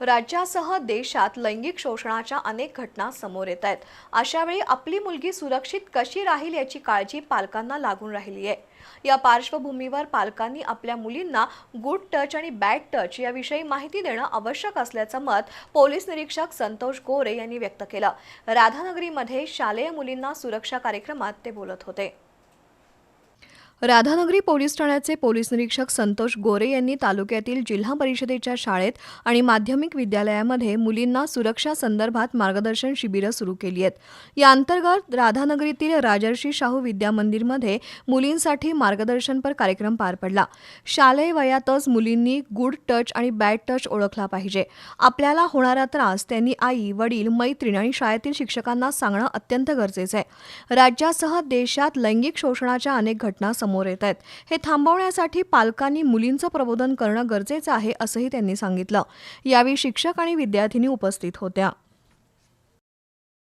राज्यासह देशात लैंगिक शोषणाच्या अनेक घटना समोर येत आहेत. अशावेळी आपली मुलगी सुरक्षित कशी राहील याची काळजी पालकांना लागून राहिली आहे. या पार्श्वभूमीवर पालकांनी आपल्या मुलींना गुड टच आणि बॅड टच याविषयी माहिती देणं आवश्यक असल्याचं मत पोलीस निरीक्षक संतोष गोरे यांनी व्यक्त केलं. राधानगरीमध्ये शालेय मुलींना सुरक्षा कार्यक्रमात ते बोलत होते. राधानगरी पोलीस ठाण्याचे पोलीस निरीक्षक संतोष गोरे यांनी तालुक्यातील जिल्हा परिषदेच्या शाळेत आणि माध्यमिक विद्यालयामध्ये मुलींना सुरक्षा संदर्भात मार्गदर्शन शिबिरं सुरू केली आहेत. या अंतर्गत राधानगरीतील राजर्षी शाहू विद्यामंदिरमध्ये मुलींसाठी मार्गदर्शनपर कार्यक्रम पार पडला. शालेय वयातच मुलींनी गुड टच आणि बॅड टच ओळखला पाहिजे. आपल्याला होणारा त्रास त्यांनी आई वडील मैत्रीण आणि शाळेतील शिक्षकांना सांगणं अत्यंत गरजेचं आहे. राज्यासह देशात लैंगिक शोषणाच्या अनेक घटना समोर येत आहेत. हे थांबवण्यासाठी पालकांनी मुलींचं प्रबोधन करणं गरजेचं आहे असंही त्यांनी सांगितलं. यावेळी शिक्षक आणि विद्यार्थिनी उपस्थित होत्या.